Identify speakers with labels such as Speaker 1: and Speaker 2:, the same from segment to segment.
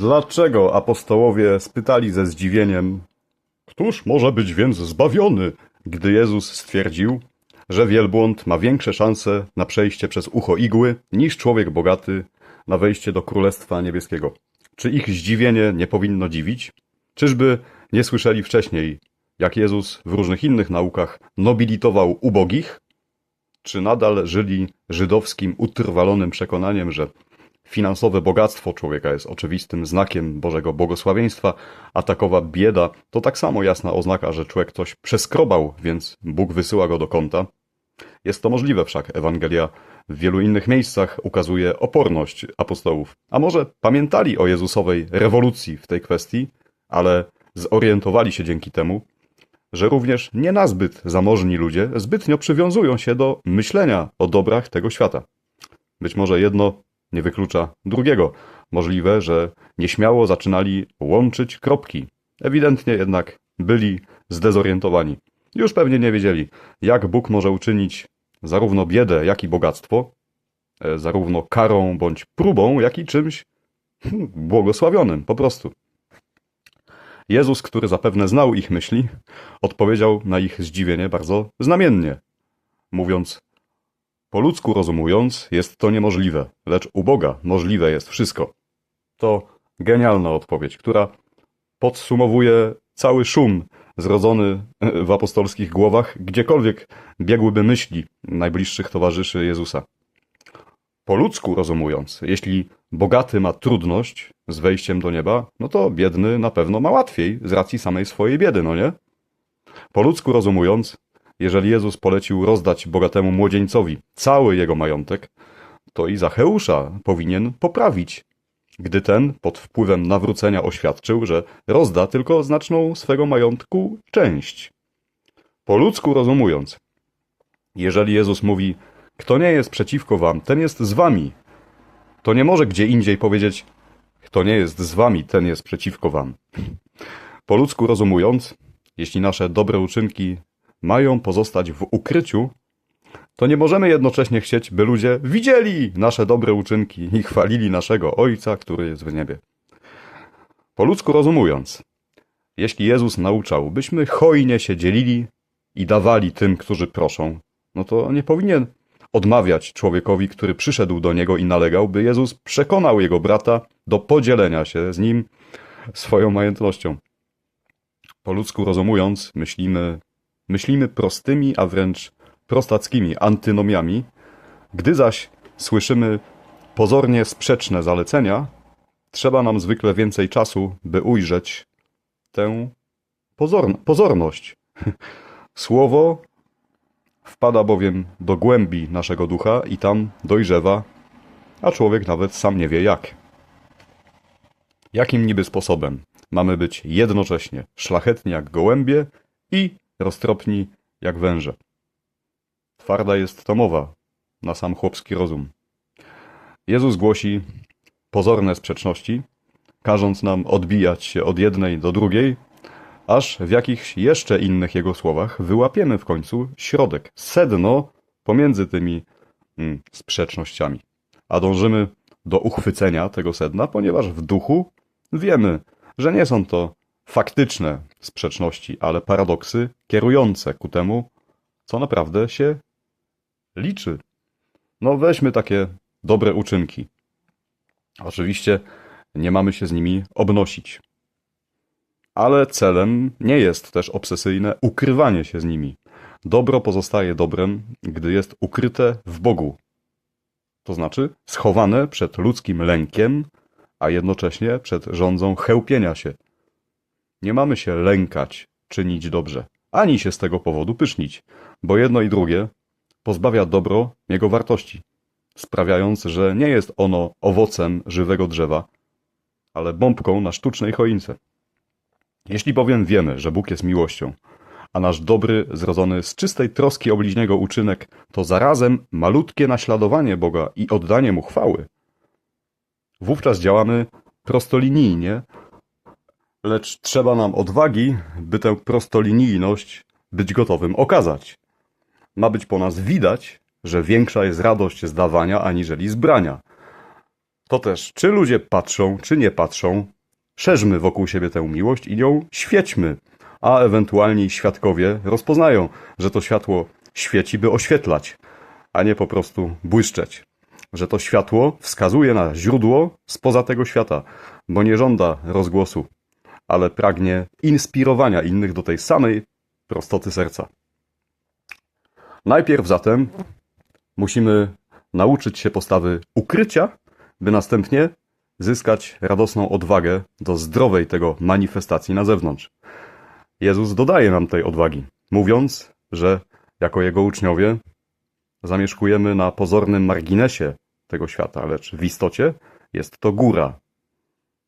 Speaker 1: Dlaczego apostołowie spytali ze zdziwieniem, Któż może być więc zbawiony, gdy Jezus stwierdził, że wielbłąd ma większe szanse na przejście przez ucho igły niż człowiek bogaty na wejście do Królestwa Niebieskiego? Czy ich zdziwienie nie powinno dziwić? Czyżby nie słyszeli wcześniej, jak Jezus w różnych innych naukach nobilitował ubogich? Czy nadal żyli żydowskim utrwalonym przekonaniem, że finansowe bogactwo człowieka jest oczywistym znakiem Bożego błogosławieństwa, a takowa bieda to tak samo jasna oznaka, że człowiek coś przeskrobał, więc Bóg wysyła go do kąta? Jest to możliwe wszak. Ewangelia w wielu innych miejscach ukazuje oporność apostołów. A może pamiętali o Jezusowej rewolucji w tej kwestii, ale zorientowali się dzięki temu, że również nie nazbyt zamożni ludzie zbytnio przywiązują się do myślenia o dobrach tego świata. Być może jedno nie wyklucza drugiego. Możliwe, że nieśmiało zaczynali łączyć kropki. Ewidentnie jednak byli zdezorientowani. Już pewnie nie wiedzieli, jak Bóg może uczynić zarówno biedę, jak i bogactwo, e, zarówno karą bądź próbą, jak i czymś hmm, błogosławionym, po prostu. Jezus, który zapewne znał ich myśli, odpowiedział na ich zdziwienie bardzo znamiennie, mówiąc: Po ludzku rozumując, jest to niemożliwe, lecz u Boga możliwe jest wszystko. To genialna odpowiedź, która podsumowuje cały szum zrodzony w apostolskich głowach, gdziekolwiek biegłyby myśli najbliższych towarzyszy Jezusa. Po ludzku rozumując, jeśli bogaty ma trudność z wejściem do nieba, no to biedny na pewno ma łatwiej z racji samej swojej biedy, no nie? Po ludzku rozumując, jeżeli Jezus polecił rozdać bogatemu młodzieńcowi cały jego majątek, to i Zacheusza powinien poprawić, gdy ten pod wpływem nawrócenia oświadczył, że rozda tylko znaczną swego majątku część. Po ludzku rozumując, jeżeli Jezus mówi, kto nie jest przeciwko wam, ten jest z wami, to nie może gdzie indziej powiedzieć, kto nie jest z wami, ten jest przeciwko wam. Po ludzku rozumując, jeśli nasze dobre uczynki mają pozostać w ukryciu, to nie możemy jednocześnie chcieć, by ludzie widzieli nasze dobre uczynki i chwalili naszego Ojca, który jest w niebie. Po ludzku rozumując, jeśli Jezus nauczał, byśmy hojnie się dzielili i dawali tym, którzy proszą, no to nie powinien odmawiać człowiekowi, który przyszedł do niego i nalegał, by Jezus przekonał jego brata do podzielenia się z nim swoją majątnością. Po ludzku rozumując, myślimy, myślimy prostymi, a wręcz prostackimi antynomiami, gdy zaś słyszymy pozornie sprzeczne zalecenia, trzeba nam zwykle więcej czasu, by ujrzeć tę pozorn pozorność. Słowo wpada bowiem do głębi naszego ducha i tam dojrzewa, a człowiek nawet sam nie wie jak. Jakim niby sposobem mamy być jednocześnie szlachetni jak gołębie i roztropni jak węże? Twarda jest to mowa na sam chłopski rozum. Jezus głosi pozorne sprzeczności, każąc nam odbijać się od jednej do drugiej, aż w jakichś jeszcze innych jego słowach wyłapiemy w końcu środek, sedno pomiędzy tymi mm, sprzecznościami. A dążymy do uchwycenia tego sedna, ponieważ w duchu wiemy, że nie są to faktyczne sprzeczności, ale paradoksy kierujące ku temu, co naprawdę się liczy. No weźmy takie dobre uczynki. Oczywiście nie mamy się z nimi obnosić. Ale celem nie jest też obsesyjne ukrywanie się z nimi. Dobro pozostaje dobrem, gdy jest ukryte w Bogu. To znaczy schowane przed ludzkim lękiem, a jednocześnie przed rządzą chełpienia się. Nie mamy się lękać, czynić dobrze, ani się z tego powodu pysznić, bo jedno i drugie pozbawia dobro jego wartości, sprawiając, że nie jest ono owocem żywego drzewa, ale bombką na sztucznej choince. Jeśli bowiem wiemy, że Bóg jest miłością, a nasz dobry, zrodzony z czystej troski o bliźniego uczynek to zarazem malutkie naśladowanie Boga i oddanie Mu chwały, wówczas działamy prostolinijnie, lecz trzeba nam odwagi, by tę prostolinijność być gotowym okazać. Ma być po nas widać, że większa jest radość z dawania aniżeli z brania. to też, czy ludzie patrzą, czy nie patrzą, szerzmy wokół siebie tę miłość i nią świećmy, a ewentualni świadkowie rozpoznają, że to światło świeci, by oświetlać, a nie po prostu błyszczeć. Że to światło wskazuje na źródło spoza tego świata, bo nie żąda rozgłosu, ale pragnie inspirowania innych do tej samej prostoty serca. Najpierw zatem musimy nauczyć się postawy ukrycia, by następnie zyskać radosną odwagę do zdrowej tego manifestacji na zewnątrz. Jezus dodaje nam tej odwagi, mówiąc, że jako Jego uczniowie zamieszkujemy na pozornym marginesie tego świata, lecz w istocie jest to góra.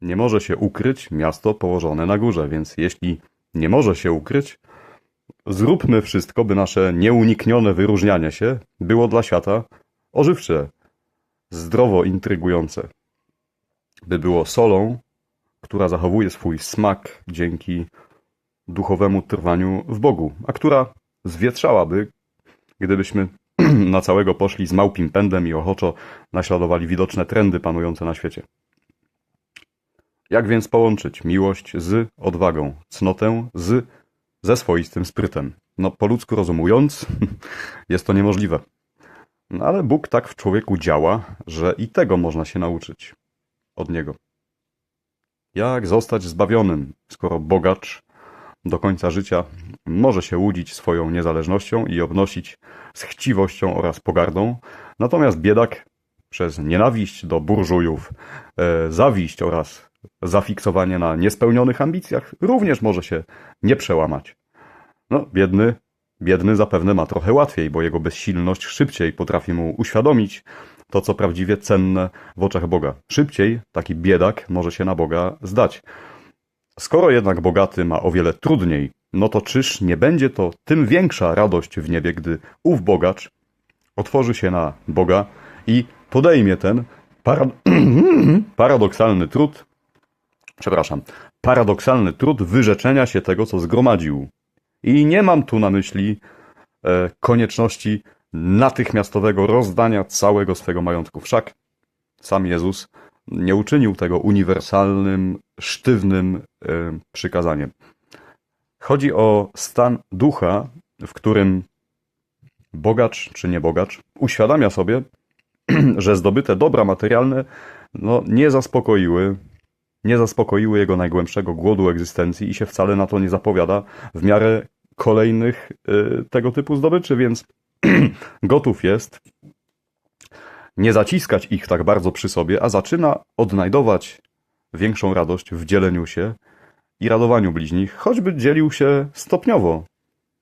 Speaker 1: Nie może się ukryć miasto położone na górze, więc jeśli nie może się ukryć, zróbmy wszystko, by nasze nieuniknione wyróżnianie się było dla świata ożywcze, zdrowo intrygujące, by było solą, która zachowuje swój smak dzięki duchowemu trwaniu w Bogu, a która zwietrzałaby, gdybyśmy na całego poszli z małpim pędem i ochoczo naśladowali widoczne trendy panujące na świecie. Jak więc połączyć miłość z odwagą, cnotę z ze swoistym sprytem? No, po ludzku rozumując, jest to niemożliwe. No, ale Bóg tak w człowieku działa, że i tego można się nauczyć od Niego. Jak zostać zbawionym, skoro bogacz do końca życia może się łudzić swoją niezależnością i obnosić z chciwością oraz pogardą, natomiast biedak przez nienawiść do burżujów, e, zawiść oraz zafiksowanie na niespełnionych ambicjach również może się nie przełamać. No, biedny, biedny zapewne ma trochę łatwiej, bo jego bezsilność szybciej potrafi mu uświadomić to, co prawdziwie cenne w oczach Boga. Szybciej taki biedak może się na Boga zdać. Skoro jednak bogaty ma o wiele trudniej, no to czyż nie będzie to tym większa radość w niebie, gdy ów bogacz otworzy się na Boga i podejmie ten parad paradoksalny trud, przepraszam, paradoksalny trud wyrzeczenia się tego, co zgromadził. I nie mam tu na myśli e, konieczności natychmiastowego rozdania całego swego majątku. Wszak sam Jezus nie uczynił tego uniwersalnym, sztywnym e, przykazaniem. Chodzi o stan ducha, w którym bogacz czy niebogacz uświadamia sobie, że zdobyte dobra materialne no, nie zaspokoiły, nie zaspokoiły jego najgłębszego głodu egzystencji i się wcale na to nie zapowiada w miarę kolejnych y, tego typu zdobyczy, więc gotów jest nie zaciskać ich tak bardzo przy sobie, a zaczyna odnajdować większą radość w dzieleniu się i radowaniu bliźnich, choćby dzielił się stopniowo,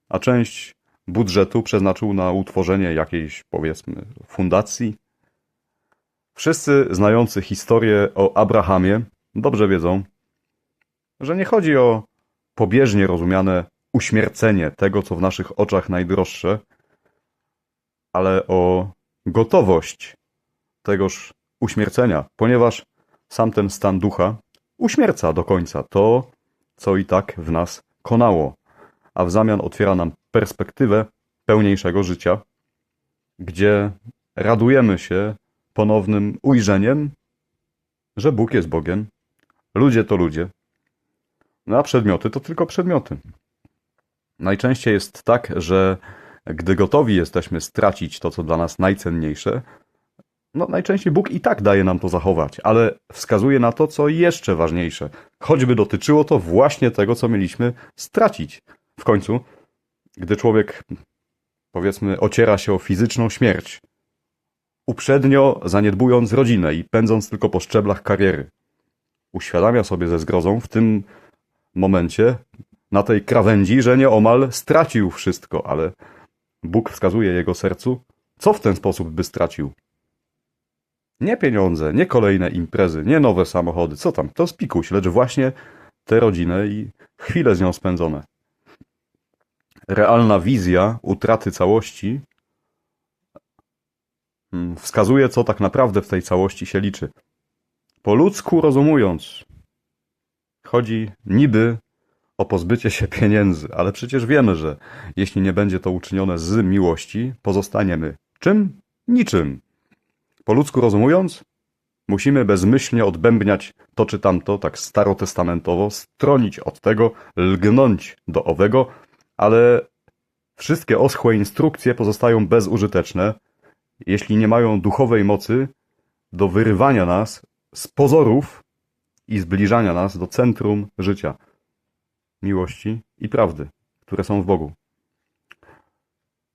Speaker 1: a część budżetu przeznaczył na utworzenie jakiejś, powiedzmy, fundacji. Wszyscy znający historię o Abrahamie dobrze wiedzą, że nie chodzi o pobieżnie rozumiane uśmiercenie tego, co w naszych oczach najdroższe, ale o gotowość tegoż uśmiercenia, ponieważ sam ten stan ducha uśmierca do końca to, co i tak w nas konało, a w zamian otwiera nam perspektywę pełniejszego życia, gdzie radujemy się ponownym ujrzeniem, że Bóg jest Bogiem, ludzie to ludzie, no a przedmioty to tylko przedmioty. Najczęściej jest tak, że gdy gotowi jesteśmy stracić to, co dla nas najcenniejsze, no najczęściej Bóg i tak daje nam to zachować, ale wskazuje na to, co jeszcze ważniejsze. Choćby dotyczyło to właśnie tego, co mieliśmy stracić. W końcu, gdy człowiek, powiedzmy, ociera się o fizyczną śmierć, uprzednio zaniedbując rodzinę i pędząc tylko po szczeblach kariery, uświadamia sobie ze zgrozą w tym momencie, na tej krawędzi, że nieomal stracił wszystko, ale Bóg wskazuje jego sercu, co w ten sposób by stracił. Nie pieniądze, nie kolejne imprezy, nie nowe samochody, co tam, to spikuś, lecz właśnie tę rodzinę i chwile z nią spędzone. Realna wizja utraty całości hmm, wskazuje, co tak naprawdę w tej całości się liczy. Po ludzku rozumując, chodzi niby o pozbycie się pieniędzy, ale przecież wiemy, że jeśli nie będzie to uczynione z miłości, pozostaniemy czym? Niczym. Po ludzku rozumując, Musimy bezmyślnie odbębniać to czy tamto, tak starotestamentowo, stronić od tego, lgnąć do owego, ale wszystkie oschłe instrukcje pozostają bezużyteczne, jeśli nie mają duchowej mocy do wyrywania nas z pozorów i zbliżania nas do centrum życia, miłości i prawdy, które są w Bogu.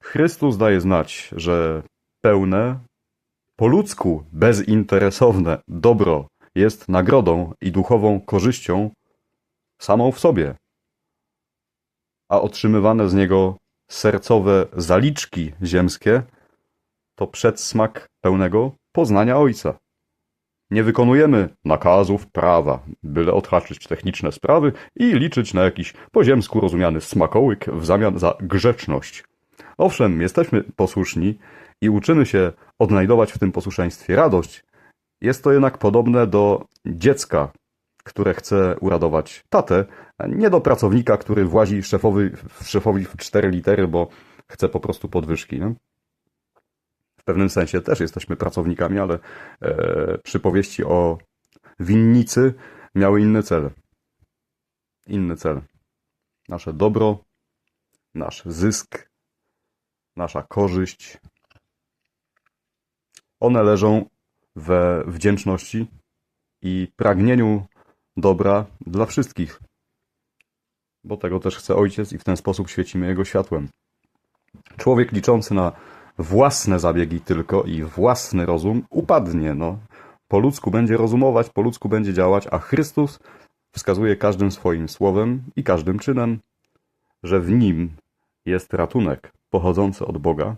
Speaker 1: Chrystus daje znać, że pełne, po ludzku bezinteresowne dobro jest nagrodą i duchową korzyścią samą w sobie, a otrzymywane z niego sercowe zaliczki ziemskie to przedsmak pełnego poznania Ojca. Nie wykonujemy nakazów prawa, byle odhaczyć techniczne sprawy i liczyć na jakiś po ziemsku rozumiany smakołyk w zamian za grzeczność. Owszem, jesteśmy posłuszni i uczymy się odnajdować w tym posłuszeństwie radość. Jest to jednak podobne do dziecka, które chce uradować tatę, nie do pracownika, który włazi szefowy, szefowi w cztery litery, bo chce po prostu podwyżki. Nie? Pewnym sensie też jesteśmy pracownikami, ale e, przypowieści o winnicy miały inny cel. Inny cel. Nasze dobro, nasz zysk, nasza korzyść. One leżą we wdzięczności i pragnieniu dobra dla wszystkich. Bo tego też chce Ojciec i w ten sposób świecimy Jego światłem. Człowiek liczący na własne zabiegi tylko i własny rozum upadnie. No. Po ludzku będzie rozumować, po ludzku będzie działać, a Chrystus wskazuje każdym swoim słowem i każdym czynem, że w nim jest ratunek pochodzący od Boga,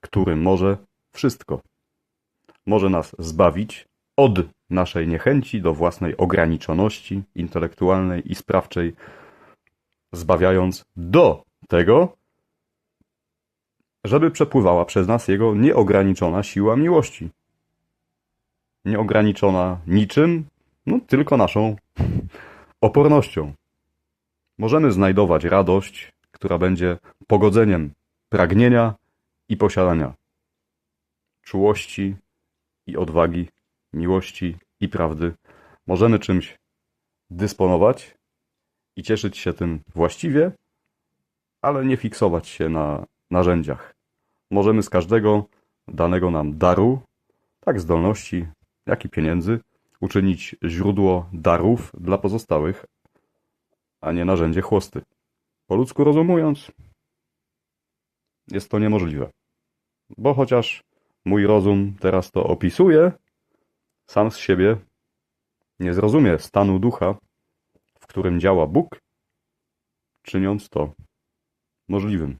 Speaker 1: który może wszystko. Może nas zbawić od naszej niechęci do własnej ograniczoności intelektualnej i sprawczej, zbawiając do tego, żeby przepływała przez nas Jego nieograniczona siła miłości. Nieograniczona niczym, no tylko naszą opornością. Możemy znajdować radość, która będzie pogodzeniem pragnienia i posiadania, czułości i odwagi, miłości i prawdy. Możemy czymś dysponować i cieszyć się tym właściwie, ale nie fiksować się na narzędziach. Możemy z każdego danego nam daru, tak zdolności, jak i pieniędzy, uczynić źródło darów dla pozostałych, a nie narzędzie chłosty. Po ludzku rozumując, jest to niemożliwe. Bo chociaż mój rozum teraz to opisuje, sam z siebie nie zrozumie stanu ducha, w którym działa Bóg, czyniąc to możliwym.